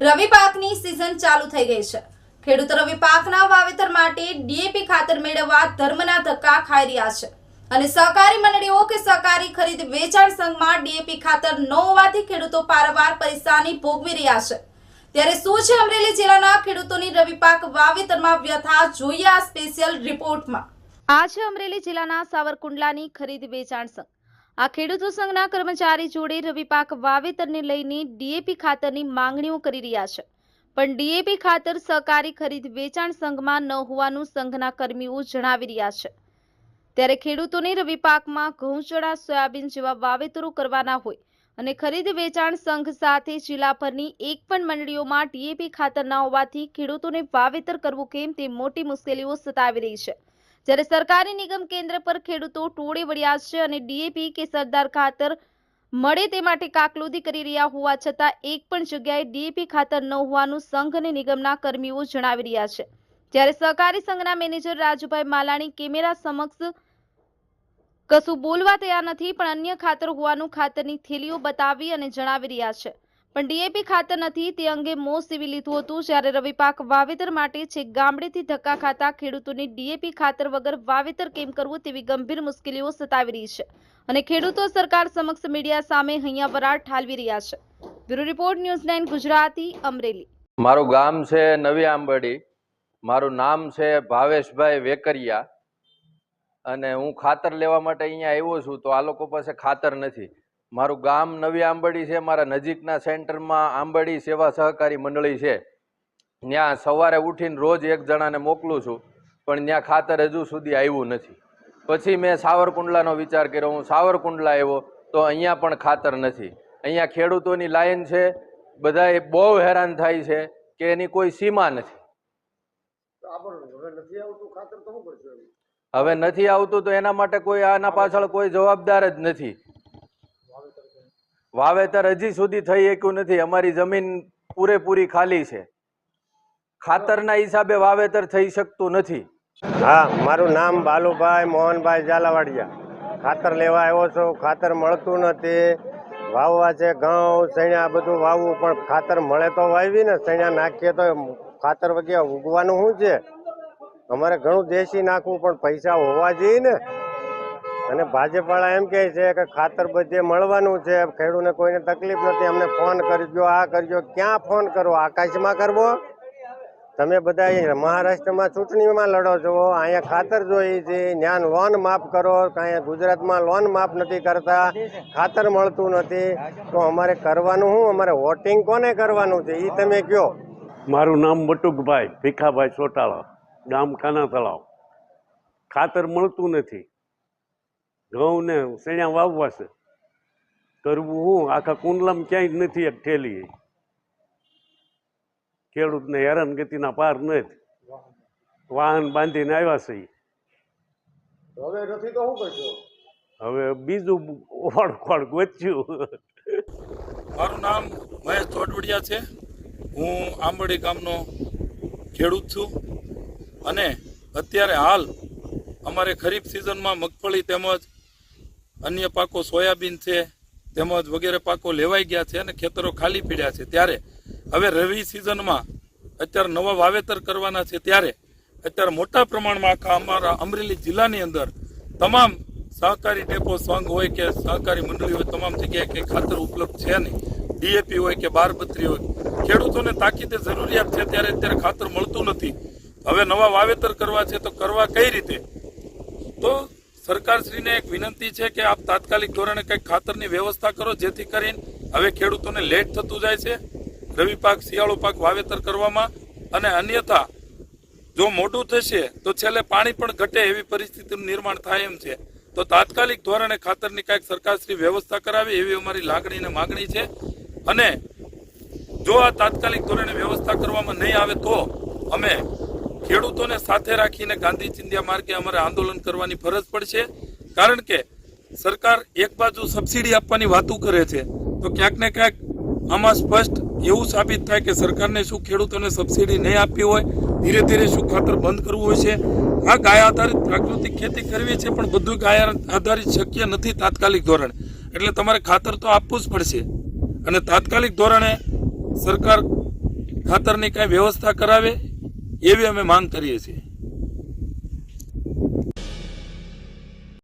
રવિ પાકની સિઝન ચાલુ થઈ ગઈ છે. ખેડૂતો રવિ પાકના વાવેતર માટે ડીએપી ખાતર મેળવવા ધર્મના ધક્કા ખાઈ રહ્યા છે. અને સહકારી મંડળીઓ કે સહકારી ખરીદ વેચાણ સંઘમાં ડીએપી ખાતર ન હોવાથી ખેડૂતો પારવાર પરેશાની ભોગવી રહ્યા છે. ત્યારે શું છે અમરેલી જિલ્લાના ખેડૂતોની રવિ પાક વાવેતરમાં વ્યથા જોઈએ આ સ્પેશિયલ રિપોર્ટમાં આ છે અમરેલી જિલ્લાના સાવરકુંડલાની ખરીદ વેચાણ સંઘ. આ ખેડૂતો સંઘના કર્મચારી જોડે રવિ પાક વાવેતરને લઈને ડીએપી ખાતરની માંગણીઓ કરી રહ્યા છે. પણ ડીએપી ખાતર સહકારી ખરીદ વેચાણ સંઘમાં ન હોવાનું સંઘના કર્મીઓ જણાવી રહ્યા છે. ત્યારે ખેડૂતોને રવિ પાકમાં ઘઉં સોયાબીન જેવા વાવેતરો કરવાના હોય અને ખરીદ વેચાણ સંઘ સાથે જિલ્લાભરની એક પણ મંડળીઓમાં ડીએપી ખાતર ના હોવાથી ખેડૂતોને વાવેતર કરવું કેમ તે મોટી મુશ્કેલીઓ સતાવી રહી છે. જ્યારે સરકારી નિગમ કેન્દ્ર પર ખેડૂતો ટોળે વળ્યા છે અને ડીએપી કે સરદાર ખાતર મળે તે માટે કાકલોદી કરી રહ્યા હોવા છતાં એક પણ જગ્યાએ ડીએપી ખાતર ન હોવાનું સંઘ અને નિગમના કર્મીઓ જણાવી રહ્યા છે. જ્યારે સહકારી સંઘના મેનેજર રાજુભાઈ માલાણી કેમેરા સમક્ષ કશું બોલવા તૈયાર નથી, પણ અન્ય ખાતર હોવાનું ખાતરની થેલીઓ બતાવી અને જણાવી રહ્યા છે. પણ ડીએપી ખાતર નથી, તે અંગે મો સીવી લીધું હતું. જ્યારે રવિ પાક વાવેતર માટે છેક ગામડેથી ધક્કા ખાતા ખેડૂતોની ડીએપી ખાતર વગર વાવેતર કેમ કરવું તેવી ગંભીર મુશ્કેલીઓ સતાવી રહી છે. અને ખેડૂતો સરકાર સમક્ષ મીડિયા સામે હૈયા વરાળ ઠાલવી રહ્યા છે. Bureau report, news nine, Gujarati, Amreli. મારું ગામ છે, નવી આંબડી મારું નામ છે, ભાવેશભાઈ વેકરિયા. અને હું ખાતર લેવા માટે અહીંયા આવ્યો છું, તો આ લોકો પાસે ખાતર નથી. મારું ગામ નવી આંબડી છે મારા નજીકના સેન્ટરમાં આંબડી સેવા સહકારી મંડળી છે. ત્યાં સવારે ઉઠીને રોજ એક જણાને મોકલું છું પણ ત્યાં ખાતર હજુ સુધી આવ્યું નથી. પછી મેં સાવરકુંડલાનો વિચાર કર્યો હું સાવરકુંડલા આવ્યો તો અહીંયા પણ ખાતર નથી. અહીંયા ખેડૂતોની લાઈન છે બધાએ બહુ હેરાન થાય છે કે એની કોઈ સીમા નથી? હવે નથી આવતું તો એના માટે કોઈ આના પાછળ કોઈ જવાબદાર જ નથી. વાવેતર હજી સુધી થઈ શક્યું નથી. અમારી જમીન પૂરેપૂરી ખાલી છે. ખાતરના હિસાબે વાવેતર થઈ શકતું નથી. હા, મારું નામ બાલુભાઈ મોહનભાઈ ઝાલાવાડિયા. ખાતર લેવા આવ્યો છું. ખાતર મળતું નથી. વાવવા છે ઘઉં સૈણા બધું વાવવું, પણ ખાતર મળે તો વાવી ને સૈણા નાખીએ તો ખાતર વગેરે ઉગવાનું શું છે? અમારે ઘણું દેશી નાખવું, પણ પૈસા હોવા જોઈએ ને. અને ભાજપવાળા એમ કહે છે કે ખાતર બધે મળવાનું છે ખેડૂતને કોઈને તકલીફ નથી, અમને ફોન કરજો, આ કરજો, ક્યાં ફોન કરવો આકાશમાં કરવો? તમે બધા મહારાષ્ટ્રમાં ચૂંટણીમાં લડો છો, અહીંયા ખાતર જોઈએ છે જ્ઞાન લોન માફ કરો અહીંયા ગુજરાતમાં લોન માફ નથી કરતા, ખાતર મળતું નથી, તો અમારે કરવાનું શું? અમારે વોટિંગ કોને કરવાનું છે? એ તમે કહો. મારું નામ બટુકભાઈ ભીખાભાઈ ચોટાળા ગામ કાના તળાવ ખાતર મળતું નથી. ઘઉં ને શેણ્યા વાવવા છે. કરવું હું? આખા કુંડલામ ક્યાંય જ નથી એક ઠેલી. ખેડૂતને હેરાનગતિના પાર નથી વાહન બાંધીને આવ્યા છે. હવે નથી તો શું કરશો? હવે બીજું ઓળખોળ ગોચ્યું. મારું નામ મહેશ ચોટવડિયા છે. હું આંબડી ગામનો ખેડૂત છું. અને અત્યારે હાલ અમારે ખરીફ સિઝનમાં મગફળી તેમજ અન્ય પાકો સોયાબીન છે, તેમજ વગેરે પાકો લેવાઈ ગયા છે અને ખેતરો ખાલી પડ્યા છે. ત્યારે હવે રવિ સિઝનમાં અત્યારે નવા વાવેતર કરવાના છે. ત્યારે અત્યારે મોટા પ્રમાણમાં આખા અમારા અમરેલી જિલ્લાની અંદર તમામ સહકારી ડેપો સંઘ હોય કે સહકારી મંડળી હોય, તમામ જગ્યાએ કંઈ ખાતર ઉપલબ્ધ છે નહીં. ડીએપી હોય કે બારબત્રી હોય. ખેડૂતોને તાકીદે જરૂરિયાત છે ત્યારે અત્યારે ખાતર મળતું નથી. હવે નવા વાવેતર કરવા છે તો કરવા કઈ રીતે? તો સરકારશ્રીને એક વિનંતી છે કે આપ તાત્કાલિક ધોરણે કંઈક ખાતરની વ્યવસ્થા કરો, જેથી કરીને હવે ખેડૂતોને લેટ થતું જાય છે. રવિ પાક, શિયાળો પાક વાવેતર કરવામાં અને અન્યથા જો મોટું થશે તો છેલ્લે પાણી પણ ઘટે એવી પરિસ્થિતિનું નિર્માણ થાય એમ છે. તો તાત્કાલિક ધોરણે ખાતરની કાંઈક સરકારશ્રી વ્યવસ્થા કરાવે એવી અમારી લાગણી અને માગણી છે. અને જો આ તાત્કાલિક ધોરણે વ્યવસ્થા કરવામાં નહીં આવે તો અમે ખેડૂતોને સાથે રાખીને ગાંધી ચિંધ્યા માર્ગે અમારે આંદોલન કરવાની ફરજ પડશે. કારણ કે સરકાર એક બાજુ સબસિડી આપવાની વાતો કરે છે, તો ક્યાંક ને ક્યાંક આમાં સ્પષ્ટ એવું સાબિત થાય કે સરકારને શું ખેડૂતોને સબસિડી નહીં આપવી હોય, ધીરે ધીરે શું ખાતર બંધ કરવું હોય છે. આ ગાય આધારિત પ્રાકૃતિક ખેતી કરવી છે, પણ બધું ગાય આધારિત શક્ય નથી તાત્કાલિક ધોરણે. એટલે તમારે ખાતર તો આપવું જ પડશે. અને તાત્કાલિક ધોરણે સરકાર ખાતરની કાંઈ વ્યવસ્થા કરાવે એવી અમે માંગ કરીએ છીએ.